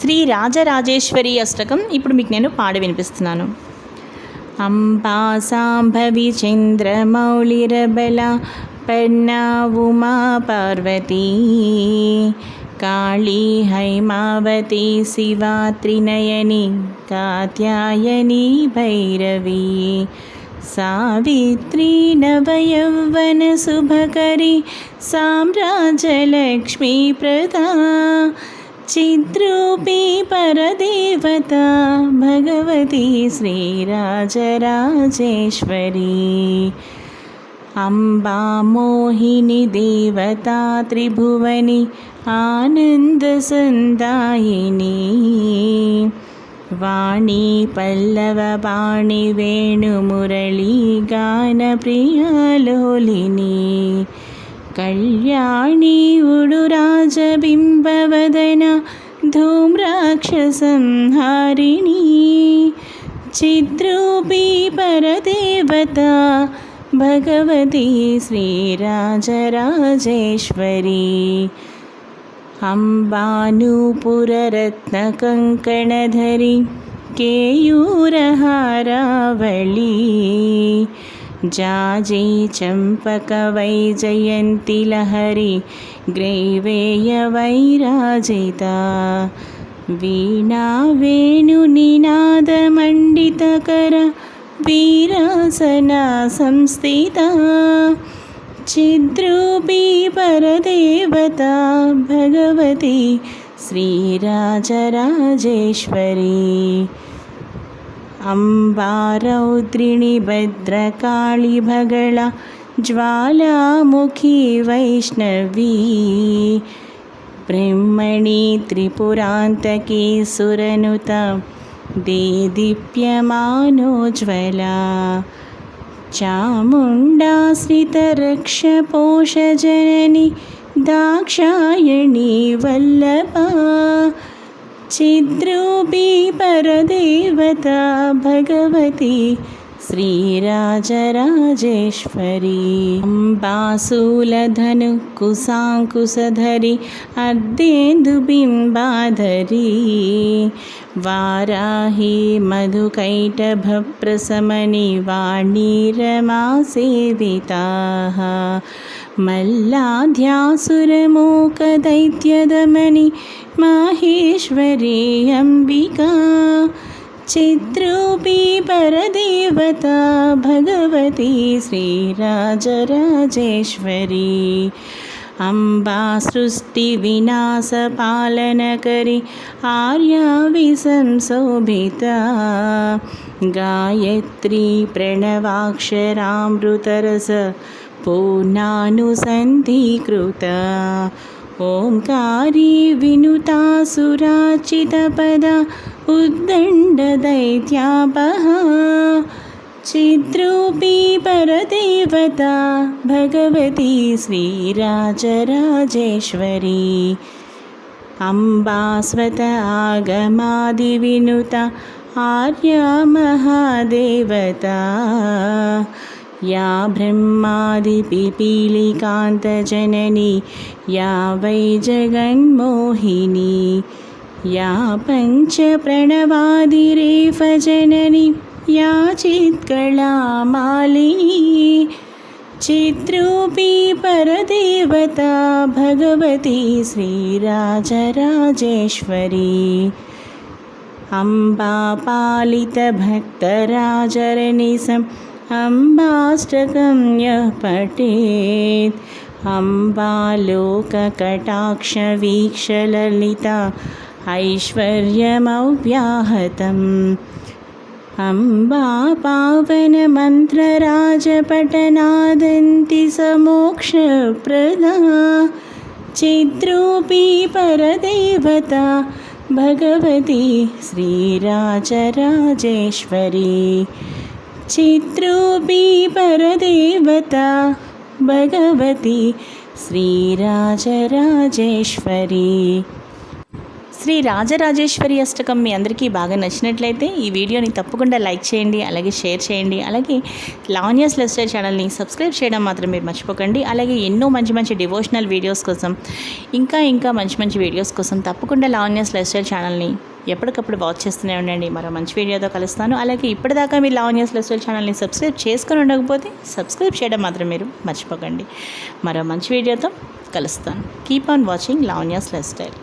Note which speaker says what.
Speaker 1: శ్రీ రాజరాజేశ్వరి అష్టకం ఇప్పుడు మీకు నేను పాడి వినిపిస్తున్నాను. అంబా సాంభవి చంద్రమౌళిరబల పన్నా ఉమా పార్వతీ కాళీ హైమావతి శివా త్రినయని కాత్యాయని భైరవీ సావిత్రీ నవయౌవన శుభకరి సామ్రాజ్యలక్ష్మీ ప్రదా चिद्रूपी परदेवता भगवती श्रीराजराजेश्वरी। अम्बा मोहिनी देवता त्रिभुवनि आनन्दसन्दायिनी वाणी पल्लववाणी वेणुमुरली गानप्रियालोलिनी कल्याणी उडुराजबिम्बवदन धूम्राक्षसंहारिणी चिद्रूपी परदेवता भगवती श्रीराजराजेश्वरी अम्बानूपुररत्नकङ्कणधरी केयूरहारावळी जाजीचम्पकवैजयन्ती लहरी ग्रैवेयवैराजिता वीणा वेणुनिनादमण्डितकर वीरासना संस्थिता। चिद्रूपी परदेवता भगवती श्रीराजराजेश्वरी। अम्बारौद्रिणि अम्बारौद्रिणीभद्रकाळीभगला ज्वालामुखी वैष्णवी ब्रह्मणि त्रिपुरान्तके सुरनुता देदीप्यमानोज्ज्वला चामुण्डाश्रितरक्षपोषजननि दाक्षायणी वल्लभा चिद्रूपी परदेवता भगवती श्रीराजराजेश्वरी। अम्बासूलधनुकुसाङ्कुशधरि अर्धेन्दुबिम्बाधरी वाराही मधुकैटभप्रशमनि वाणीरमा सेविताः मल्लाध्यासुरमोकदैत्यदमनि माहेश्वरी अम्बिका चिद्रूपी परदेवता भगवती श्रीराजराजेश्वरी अम्बा सृष्टिविनाशपालनकरि आर्याविसंशोभिता गायत्री प्रणवाक्षरामृतरस पूर्णानुसन्धिकृता ओङ्कारी विनुता सुराचितपदा उद्दण्डदैत्यापहा चिद्रूपी परदेवता भगवती श्रीराजराजेश्वरी अम्बास्वत आगमादिविनुता आर्या महादेवता या ब्रह्मादिपिपीलिकान्तजननी या वै जगन्मोहिनी या पञ्चप्रणवादिरेफजननी या चित्कला मालिनी चिद्रूपी परदेवता भगवती श्रीराजराजेश्वरी अम्बापालितभक्तराजरनिसम् अम्बाष्टकं यः पठेत् अम्बालोककटाक्षवीक्षललिता ऐश्वर्यमव्याहतम् अम्बा पावनमन्त्रराजपटनादन्ति समोक्षप्रदा चिद्रूपी परदेवता भगवती श्रीराजराजेश्वरी చిత్రూపీ పరదేవత భగవతి శ్రీరాజరాజేశ్వరి శ్రీ రాజరాజేశ్వరి అష్టకం మీ అందరికీ బాగా నచ్చినట్లయితే ఈ వీడియోని తప్పకుండా లైక్ చేయండి అలాగే షేర్ చేయండి అలాగే లావణ్యాస్ లెస్టర్ ఛానల్ని సబ్స్క్రైబ్ చేయడం మాత్రం మీరు మర్చిపోకండి అలాగే ఎన్నో మంచి మంచి డివోషనల్ వీడియోస్ కోసం ఇంకా ఇంకా మంచి మంచి వీడియోస్ కోసం తప్పకుండా లావణ్యాస్ లెస్టర్ ఛానల్ని ఎప్పటికప్పుడు వాచ్ చేస్తూనే ఉండండి. మరో మంచి వీడియోతో కలుస్తాను. అలాగే ఇప్పటిదాకా మీరు లావణ్యస్ లెస్టర్ ఛానల్ని సబ్స్క్రైబ్ చేసుకొని ఉండకపోతే సబ్స్క్రైబ్ చేయడం మాత్రం మీరు మర్చిపోకండి. మరో మంచి వీడియోతో కలుస్తాను. Keep on watching Lavanya's life style